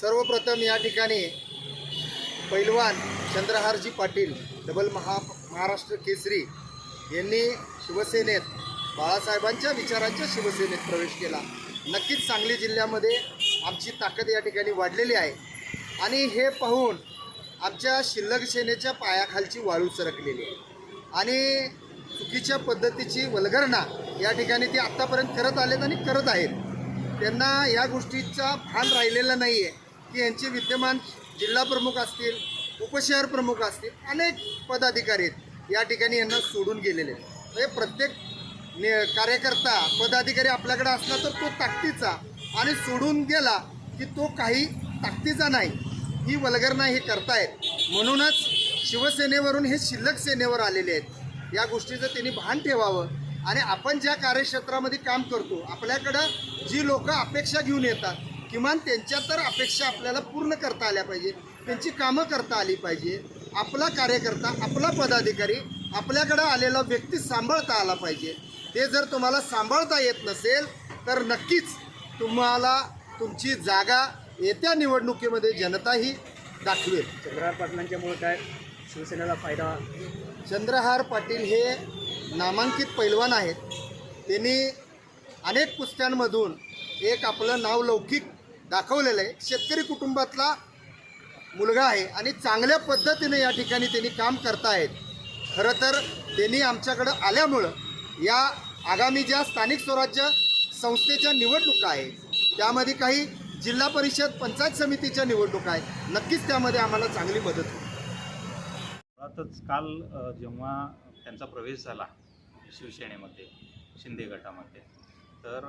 सर्वप्रथम या ठिकाणी पैलवान चंद्रहारजी पाटील डबल महा महाराष्ट्र केसरी यांनी शिवसेनेत बाळासाहेबांच्या विचारांच्या शिवसेनेत प्रवेश केला. नक्कीच सांगली जिल्ह्यामध्ये आमची ताकद या ठिकाणी वाढलेली आहे. आणि हे पाहून आमच्या शिल्लक सेनेच्या पायाखालची वाळू सरकलेली आहे. आणि चुकीच्या पद्धतीची वलगरणा या ठिकाणी ते आत्तापर्यंत करत आलेत आणि करत आहेत. त्यांना या गोष्टीचा भान राहिलेला नाही आहे की यांचे विद्यमान जिल्हा प्रमुख असतील उपशहर प्रमुख असतील अनेक पदाधिकारी आहेत. या ठिकाणी यांना सोडून गेलेले आहेत. म्हणजे प्रत्येक ने कार्यकर्ता पदाधिकारी आपल्याकडे असला तर तो ताकदीचा आणि सोडून गेला की तो काही ताकदीचा नाही. ही वल्गरणा हे करतायत. म्हणूनच शिवसेनेवरून हे शिल्लक सेनेवर आलेले आहेत. या गोष्टीचं त्यांनी भान ठेवावं. आणि आपण ज्या कार्यक्षेत्रामध्ये काम करतो आपल्याकडं जी लोक अपेक्षा घेऊन येतात किमान त्यांच्या तर अपेक्षा आपल्याला पूर्ण करता आल्या पाहिजे त्यांची कामं करता आली पाहिजे. आपला कार्यकर्ता आपला पदाधिकारी आपल्याकडं आलेला व्यक्ती सांभाळता आला पाहिजे. ते जर तुम्हाला सांभाळता येत नसेल तर नक्कीच तुम्हाला तुमची जागा येत्या निवडणुकीमध्ये जनताही दाखवेल. चंद्रहार पाटलांच्यामुळे काय शिवसेनेला फायदा? चंद्रहार पाटील हे नामांकित पैलवान आहेत. त्यांनी अनेक कुस्त्यांमधून एक आपलं नाव लौकिक दाखवलेलं आहे. शेतकरी कुटुंबातला मुलगा आहे आणि चांगल्या पद्धतीने या ठिकाणी त्यांनी काम करतायत. खरं तर त्यांनी आमच्याकडं आल्यामुळं या आगामी ज्या स्थानिक स्वराज्य संस्थेच्या निवडणुका आहेत त्यामध्ये काही जिल्हा परिषद पंचायत समितीच्या निवडणुका आहेत नक्कीच त्यामध्ये आम्हाला चांगली मदत होईल. मुळातच काल जेव्हा त्यांचा प्रवेश झाला शिवसेनेमध्ये शिंदे गटामध्ये तर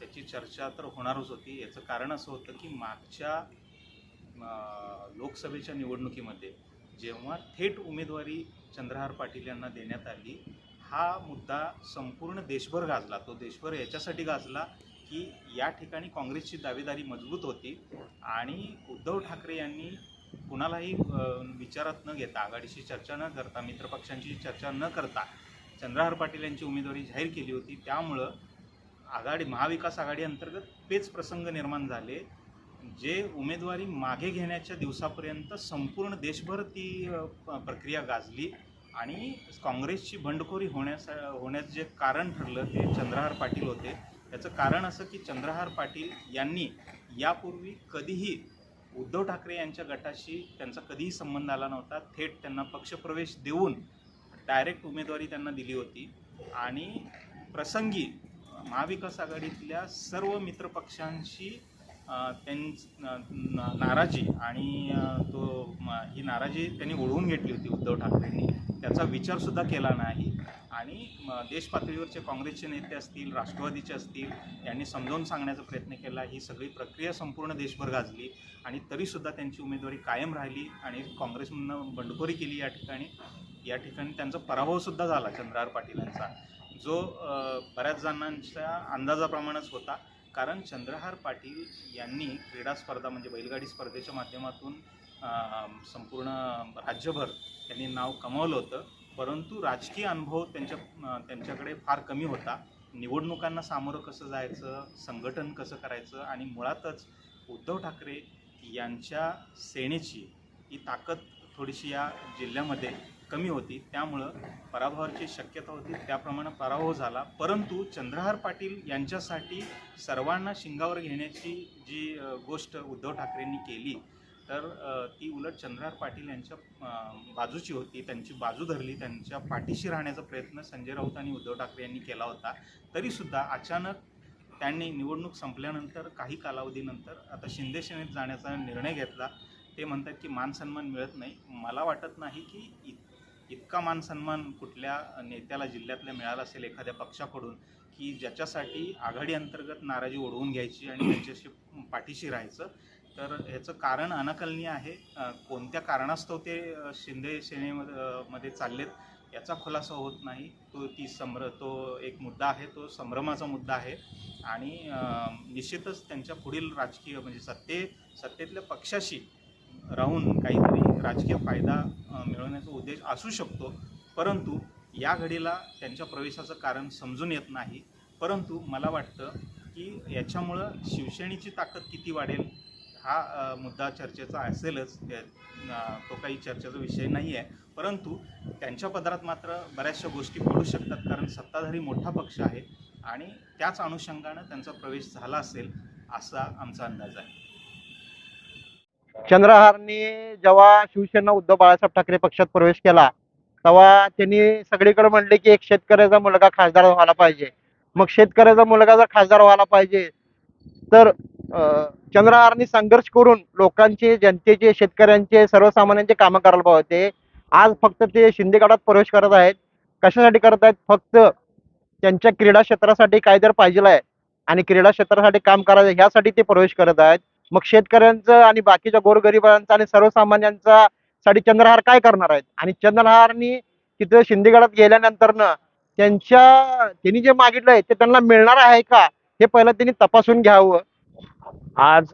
त्याची चर्चा तर होणारच होती. याचं कारण असं होतं की मागच्या लोकसभेच्या निवडणुकीमध्ये जेव्हा थेट उमेदवारी चंद्रहार पाटील यांना देण्यात आली हा मुद्दा संपूर्ण देशभर गाजला. तो देशभर याच्यासाठी गाजला की या ठिकाणी काँग्रेसची दावेदारी मजबूत होती आणि उद्धव ठाकरे यांनी कुणालाही विचारात न घेता आघाडीशी चर्चा न करता मित्रपक्षांची चर्चा न करता चंद्रहार पाटील यांची उमेदवारी जाहीर केली होती. त्यामुळं आघाडी महाविकास आघाडी अंतर्गत पेच प्रसंग निर्माण झाले जे उमेदवारी मागे घेण्याच्या दिवसापर्यंत संपूर्ण देशभर ती प्रक्रिया गाजली आणि काँग्रेसची बंडखोरी होण्यास होण्याचं जे कारण ठरलं ते चंद्रहार पाटील होते. याचं कारण असं की चंद्रहार पाटील यांनी यापूर्वी कधीही उद्धव ठाकरे यांच्या गटाशी त्यांचा कधीही संबंध आला नव्हता. थेट त्यांना पक्षप्रवेश देऊन डायरेक्ट उमेदवारी त्यांना दिली होती. आणि प्रसंगी महाविकास आघाडीतल्या सर्व मित्रपक्षांशी अ, त्यां नाराजी आणि तो ही नाराजी त्यांनी ओढवून घेतली होती उद्धव ठाकरेंनी. त्याचा विचारसुद्धा केला नाही. आणि म, देश पातळीवरचे काँग्रेसचे नेते असतील राष्ट्रवादीचे असतील यांनी समजावून सांगण्याचा प्रयत्न केला. ही सगळी प्रक्रिया संपूर्ण देशभर गाजली आणि तरीसुद्धा त्यांची उमेदवारी कायम राहिली आणि काँग्रेसनं बंडखोरी केली या ठिकाणी. या ठिकाणी त्यांचा पराभवसुद्धा झाला चंद्रहार पाटील यांचा जो बऱ्याच जणांच्या अंदाजाप्रमाणेच होता. कारण चंद्रहार पाटील यांनी क्रीडा स्पर्धा म्हणजे बैलगाडी स्पर्धेच्या माध्यमातून संपूर्ण राज्यभर त्यांनी नाव कमावलं होतं. परंतु राजकीय अनुभव त्यांच्या त्यांच्याकडे फार कमी होता. निवडणुकांना सामोरं कसं जायचं संघटन कसं करायचं आणि मुळातच उद्धव ठाकरे यांच्या सेनेची ही ताकद थोडीशी या जिल्ह्यामध्ये कमी होती. त्यामुळं पराभवाची शक्यता होती. त्याप्रमाणे पराभव झाला. परंतु चंद्रहार पाटील यांच्यासाठी सर्वांना शिंगावर घेण्याची जी गोष्ट उद्धव ठाकरेंनी केली तर ती उलट चंद्रहार पाटील यांच्या बाजूची होती. त्यांची बाजू धरली. त्यांच्या पाठीशी राहण्याचा प्रयत्न संजय राऊत आणि उद्धव ठाकरे यांनी केला होता. तरीसुद्धा अचानक त्यांनी निवडणूक संपल्यानंतर काही कालावधीनंतर आता शिंदे सेनेत जाण्याचा निर्णय घेतला. ते म्हणतात की मान सन्मान मिळत नाही. मला वाटत नाही की इत इतका मान सन्मान कुठल्या नेत्याला जिल्ह्यातल्या मिळाला असेल एखाद्या पक्षाकडून की ज्याच्यासाठी आघाडी अंतर्गत नाराजी ओढवून घ्यायची आणि त्यांच्याशी पाठीशी राहायचं. तर ह्याचं कारण अनाकलनीय आहे. कोणत्या कारणास्तव ते शिंदे सेनेमध्ये मध्ये चाललेत याचा खुलासा होत नाही. तो ती संभ्र तो एक मुद्दा आहे तो संभ्रमाचा मुद्दा आहे. आणि निश्चितच त्यांच्या पुढील राजकीय म्हणजे सत्ते सत्तेतल्या पक्षाशी राहून काहीतरी राजकीय फायदा मिळवण्याचा उद्देश असू शकतो. परंतु या घडीला त्यांच्या प्रवेशाचं कारण समजून येत नाही. परंतु मला वाटतं की याच्यामुळं शिवसेनेची ताकद किती वाढेल? हा मुद्दा चर्चेचा असेलच. तो काही चर्चेचा विषय नाही आहे. परंतु त्यांच्या पदरात मात्र बऱ्याचशा गोष्टी पडू शकतात. कारण सत्ताधारी मोठा पक्ष आहे आणि त्याच अनुषंगानं त्यांचा प्रवेश झाला असेल असा आमचा अंदाज आहे. चंद्रहारनी जेव्हा शिवसेना उद्धव बाळासाहेब ठाकरे पक्षात प्रवेश केला तेव्हा त्यांनी सगळीकडे म्हणले की एक शेतकऱ्याचा मुलगा खासदार व्हायला पाहिजे. मग शेतकऱ्याचा मुलगा जर खासदार व्हायला पाहिजे तर चंद्रहारनी संघर्ष करून लोकांचे जनतेचे शेतकऱ्यांचे सर्वसामान्यांचे कामं करायला पाहिजे. आज फक्त ते शिंदे गटात प्रवेश करत आहेत. कशासाठी करत आहेत? फक्त त्यांच्या क्रीडा क्षेत्रासाठी काय जर पाहिजे आहे. आणि क्रीडा क्षेत्रासाठी काम करायचं ह्यासाठी ते प्रवेश करत आहेत. मग शेतकऱ्यांचं आणि बाकीच्या गोरगरिबांचा आणि सर्वसामान्यांचा साठी चंद्रहार काय करणार आहेत? आणि चंद्रहारनी तिथं शिंदेगडात गेल्यानंतरनं त्यांच्या त्यांनी जे मागितलंय ते त्यांना मिळणार आहे का? हे पहिलं त्यांनी तपासून घ्यावं. आज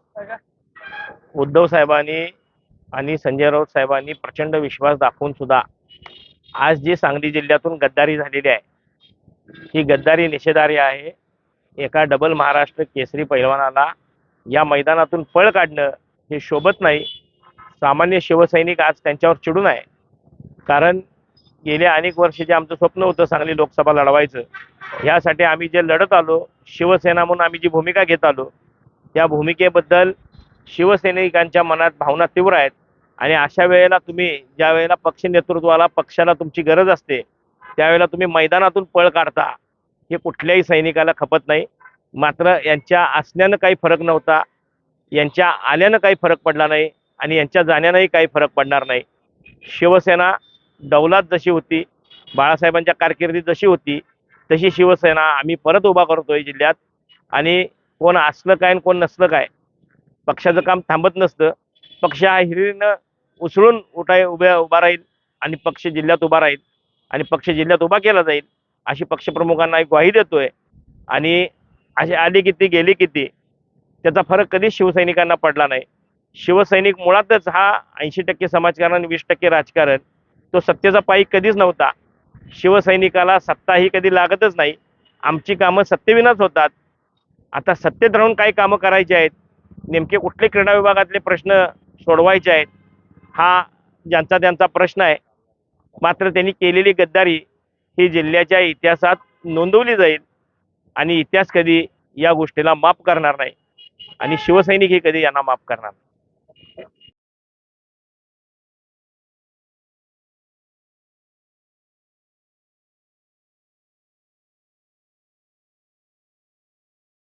उद्धव साहेबांनी आणि संजय राऊत साहेबांनी प्रचंड विश्वास दाखवून सुद्धा आज जी सांगली जिल्ह्यातून गद्दारी झालेली आहे ही गद्दारी निषेधारी आहे. एका डबल महाराष्ट्र केसरी पैलवानाला या मैदानातून पळ काढणं हे शोभत नाही. सामान्य शिवसैनिक आज त्यांच्यावर चिडून आहे. कारण गेल्या अनेक वर्ष जे आमचं स्वप्न होतं सांगली लोकसभा लढवायचं यासाठी आम्ही जे लढत आलो शिवसेना म्हणून आम्ही जी भूमिका घेत आलो या भूमिकेबद्दल शिवसैनिकांच्या मनात भावना तीव्र आहेत. आणि अशा वेळेला तुम्ही ज्या वेळेला पक्ष नेतृत्वाला पक्षाला तुमची गरज असते त्यावेळेला तुम्ही मैदानातून पळ काढता. हे कुठल्याही सैनिकाला खपत नाही. मात्र यांच्या असण्यानं काही फरक नव्हता. यांच्या आल्यानं काही फरक पडला नाही. आणि यांच्या जाण्यानंही काही फरक पडणार नाही. शिवसेना डौलात जशी होती बाळासाहेबांच्या कारकिर्दीत जशी होती तशी शिवसेना आम्ही परत उभा करतोय जिल्ह्यात. आणि कोण असलं काय आणि कोण नसलं काय. पक्षाचं काम थांबत नसतं. पक्ष हा हिरीनं उसळून उठाय उभ्या उभा राहील आणि पक्ष जिल्ह्यात उभा राहील आणि पक्ष जिल्ह्यात उभा केला जाईल अशी पक्षप्रमुखांना एक ग्वाही देतोय. आणि अशी आली किती गेली किती त्याचा फरक कधीच शिवसैनिकांना पडला नाही. शिवसैनिक मुळातच हा ऐंशी टक्के समाजकारण वीस टक्के राजकारण तो सत्तेचा पायी कधीच नव्हता. शिवसैनिकाला सत्ता ही कधी लागतच नाही. आमची कामं सत्तेविनाच होतात. आता सत्तेत राहून काही कामं करायची आहेत नेमके कुठले क्रीडा विभागातले प्रश्न सोडवायचे आहेत हा ज्यांचा त्यांचा प्रश्न आहे. मात्र त्यांनी केलेली गद्दारी ही जिल्ह्याच्या इतिहासात नोंदवली जाईल आणि इतिहास कधी या गोष्टीला माफ करणार नाही. आणि शिवसैनिक ही कधी यांना माफ करणार नाही.